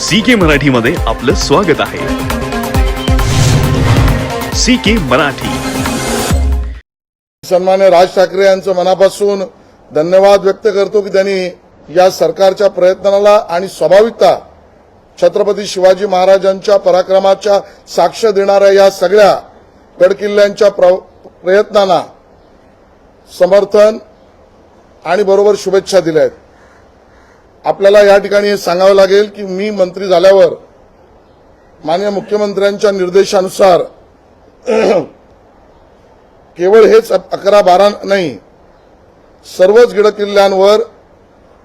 C के मराठीमध्ये आपलं स्वागत आहे. C K Marathi. सन्मान्य राज ठाकरे यांचं मनापासून धन्यवाद व्यक्त करतो की त्यांनी या सरकारच्या प्रयत्नाला आणि स्वाभाविकता छत्रपती शिवाजी महाराजांच्या पराक्रमाच्या साक्ष देणाऱ्या या सगळ्या गडकिल्ल्यांच्या प्रयत्नांना समर्थन आणि बरोबर शुभेच्छा दिल्या आहेत. आपल्याला या ठिकाणी हे सांगावं लागेल की मी मंत्री झाल्यावर माननीय मुख्यमंत्र्यांच्या निर्देशानुसार केवळ हेच अकरा बारा नाही सर्वच गिड किल्ल्यांवर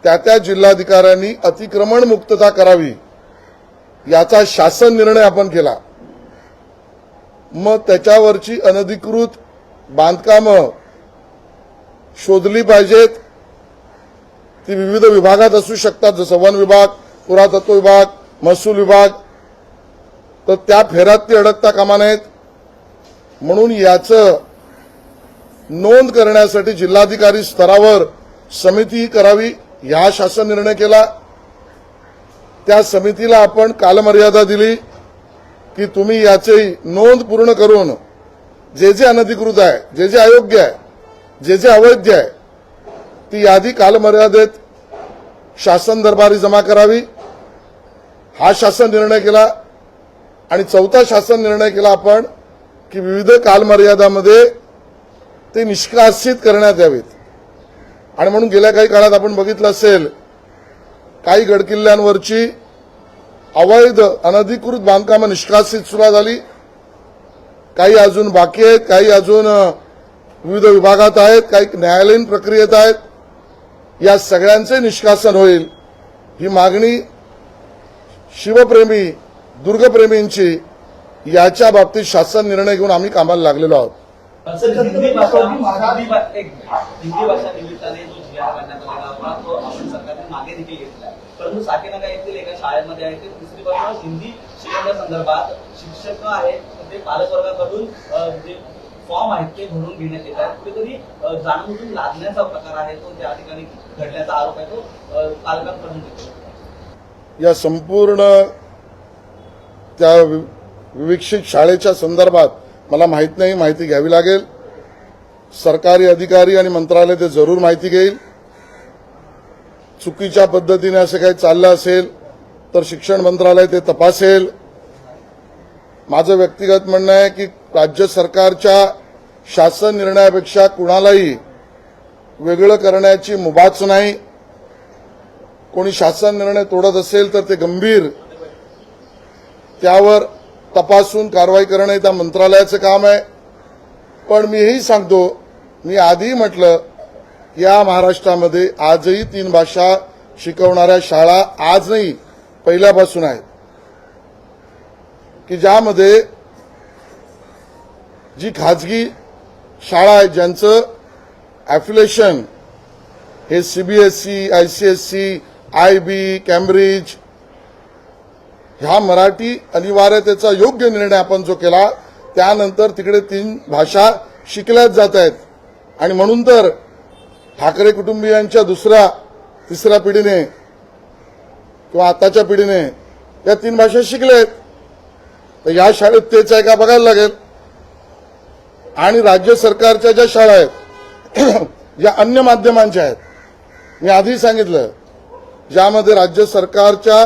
त्या त्या जिल्हाधिकाऱ्यांनी अतिक्रमण मुक्तता करावी याचा शासन निर्णय आपण केला. मग त्याच्यावरची अनधिकृत बांधकामं शोधली पाहिजेत. ती विविध विभागात असू शकतात जसं वन विभाग पुरातत्व विभाग महसूल विभाग. तर त्या फेऱ्यात ती अडकता कामा नयेत. म्हणून याचं नोंद करण्यासाठी जिल्हाधिकारी स्तरावर समिती करावी ह्या शासन निर्णय केला. त्या समितीला आपण कालमर्यादा दिली की तुम्ही याची नोंद पूर्ण करून जे जे अनधिकृत आहे जे जे अयोग्य आहे जे जे अवैध आहे ती यादी कालमर्यादेत शासन दरबारी जमा करावी. हा शासन निर्णय केला आणि चौथा शासन निर्णय केला आपण की विविध कालमर्यादामध्ये ते निष्कासित करण्यात यावेत. आणि म्हणून गेल्या काही काळात आपण बघितलं असेल काही गडकिल्ल्यांवरची अवैध अनधिकृत बांधकामं निष्कासित सुरुवात झाली. काही अजून बाकी आहेत काही अजून विविध विभागात आहेत काही न्यायालयीन प्रक्रियेत आहेत. या सगळ्यांचे निष्कासन होईल ही मागणी शिवप्रेमी दुर्गप्रेमींची याच्या बाबतीत शासन निर्णय घेऊन आम्ही कामाला लागलेलो आहोत. परंतु येथील एका शाळेमध्ये आहे ते हिंदी शिकवण्यासंदर्भात शिक्षक आहेत ते पालकवर्गाकडून फॉर्म आहेत ते भरून घेण्यात येत आहेत. कुठेतरी जाणून लादण्याचा प्रकार आहे तो त्या ठिकाणी घडल्याचा आरोप आहे तो पालकांकडून या संपूर्ण त्या वि- विविक्षित शाळेच्या संदर्भात मला माहीत नाही माहिती घ्यावी लागेल. सरकारी अधिकारी आणि मंत्रालय ते जरूर माहिती घेईल. चुकीच्या पद्धतीने असं काही चाललं असेल तर शिक्षण मंत्रालय ते तपासेल. माझं व्यक्तिगत म्हणणं आहे की राज्य सरकारच्या शासन निर्णयापेक्षा कुणालाही वेगळं करण्याची मुभाच नाही. कोणी शासन निर्णय तोडत असेल तर ते गंभीर. त्यावर तपासून कारवाई करणं हे त्या मंत्रालयाचं काम आहे. पण मी हेही सांगतो मी आधी म्हटलं या महाराष्ट्रामध्ये आजही तीन भाषा शिकवणाऱ्या शाळा आज नाही पहिल्यापासून आहेत. की ज्यामध्ये जी खाजगी शाळा आहेत ज्यांचं ॲफिलेशन हे CBSE ICSE I B Cambridge ह्या मराठी अनिवार्यतेचा योग्य निर्णय आपण जो केला त्यानंतर तिकडे तीन भाषा शिकल्याच जात आहेत. आणि म्हणून तर ठाकरे कुटुंबियांच्या दुसऱ्या तिसऱ्या पिढीने किंवा आताच्या पिढीने या तीन भाषा शिकल्या आहेत तर या शाळेत तेच आहे का बघायला लागेल. आणि राज्य सरकारच्या ज्या शाळा आहेत ज्या अन्य माध्यमांच्या आहेत मी आधी सांगितलं ज्यामध्ये राज्य सरकारच्या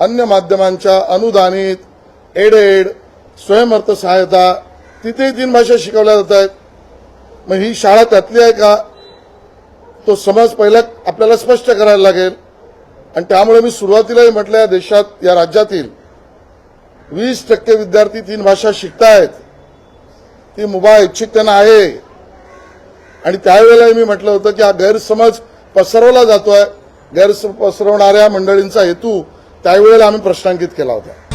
अन्य माध्यमांच्या अनुदानित एडेड स्वयंअर्थ सहायता तिथे तीन भाषा शिकवल्या जात आहेत. मग ही शाळा त्यातली आहे का? तो समज पहिला आपल्याला स्पष्ट करायला लागेल. आणि त्यामुळे मी सुरुवातीलाही म्हटलं या देशात या राज्यातील वीस टक्के विद्यार्थी तीन भाषा शिकतायत. ती मुभा इच्छित त्यांना आहे. आणि त्यावेळेलाही मी म्हटलं होतं की हा गैरसमज पसरवला जातोय. गैरसमज पसरवणाऱ्या मंडळींचा हेतू त्यावेळेला आम्ही प्रश्नांकित केला होता.